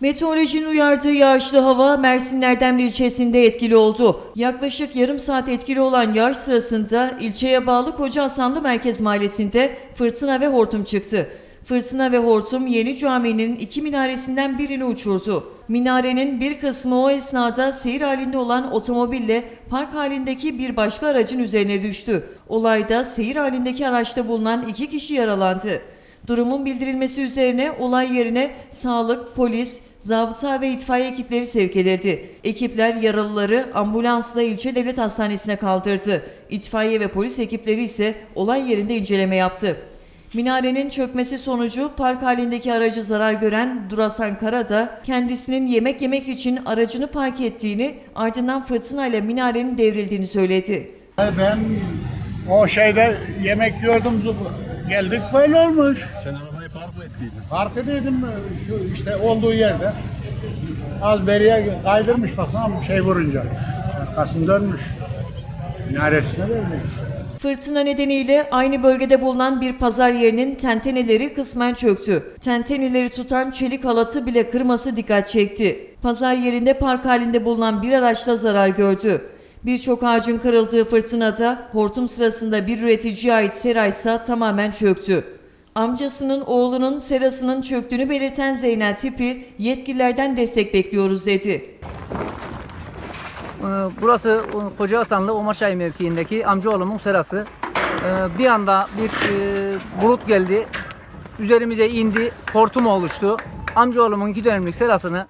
Meteorolojinin uyardığı yağışlı hava Mersin Erdemli ilçesinde etkili oldu. Yaklaşık yarım saat etkili olan yağış sırasında ilçeye bağlı Koca Hasanlı Merkez Mahallesi'nde fırtına ve hortum çıktı. Fırtına ve hortum Yeni Cami'nin iki minaresinden birini uçurdu. Minarenin bir kısmı o esnada seyir halinde olan otomobille park halindeki bir başka aracın üzerine düştü. Olayda seyir halindeki araçta bulunan iki kişi yaralandı. Durumun bildirilmesi üzerine olay yerine sağlık, polis, zabıta ve itfaiye ekipleri sevk edildi. Ekipler yaralıları ambulansla ilçe devlet hastanesine kaldırdı. İtfaiye ve polis ekipleri ise olay yerinde inceleme yaptı. Minarenin çökmesi sonucu park halindeki aracı zarar gören Durasan Kara da kendisinin yemek yemek için aracını park ettiğini ardından fırtınayla minarenin devrildiğini söyledi. Ben o şeyde yemek yiyordum geldik böyle olmuş. Sen arabayı park mı ettiydin? Park edeydim şu işte olduğu yerde. Az beriye kaydırmış baksana şey vurunca. Arkasını dönmüş. Neresine böyle. Fırtına nedeniyle aynı bölgede bulunan bir pazar yerinin tenteneleri kısmen çöktü. Tenteneleri tutan çelik halatı bile kırması dikkat çekti. Pazar yerinde park halinde bulunan bir araçta zarar gördü. Birçok ağacın kırıldığı fırtınada hortum sırasında bir üreticiye ait sera ise tamamen çöktü. Amcasının oğlunun serasının çöktüğünü belirten Zeynel Tipi yetkililerden destek bekliyoruz dedi. Ee, Burası Koca Hasanlı Omaçay mevkiindeki amcaoğlumun serası. Ee, Bir anda bir e, bulut geldi. Üzerimize indi. Hortum oluştu. Amcaoğlumun iki dönemlik serasını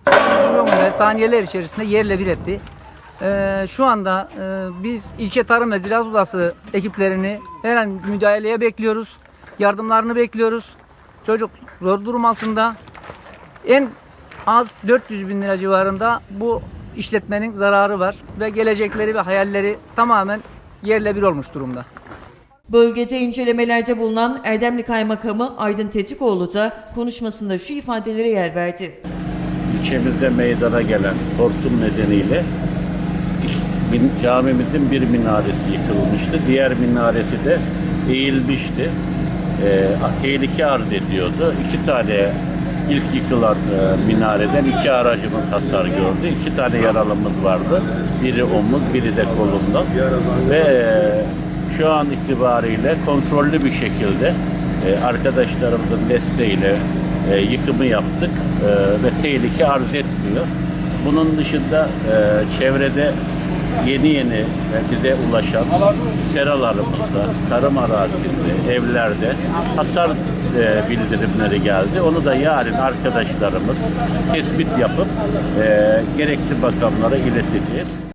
saniyeler içerisinde yerle bir etti. Ee, Şu anda e, biz ilçe Tarım ve Ziraat Odası ekiplerini her an müdahaleye bekliyoruz. Yardımlarını bekliyoruz. Çocuk zor durum altında. En az 400 bin lira civarında bu işletmenin zararı var ve gelecekleri ve hayalleri tamamen yerle bir olmuş durumda. Bölgede incelemelerde bulunan Erdemli Kaymakamı Aydın Tetikoğlu da konuşmasında şu ifadelere yer verdi. ilçemizde meydana gelen hortum nedeniyle bin- camimizin bir minaresi yıkılmıştı. Diğer minaresi de eğilmişti. Ee, tehlike arz ediyordu. İki tane ilk yıkılan e, minareden iki aracımız hasar gördü. İki tane yaralımız vardı. Biri omuz, biri de kolunda. Ve e, şu an itibariyle kontrollü bir şekilde e, arkadaşlarımızın desteğiyle e, yıkımı yaptık e, ve tehlike arz etmiyor. Bunun dışında e, çevrede yeni yeni e, bize ulaşan seralarımızda, tarım arazisinde, evlerde hasar e, bildirimleri geldi. Onu da yarın arkadaşlarımız tespit yapıp e, gerekli makamlara ileteceğiz.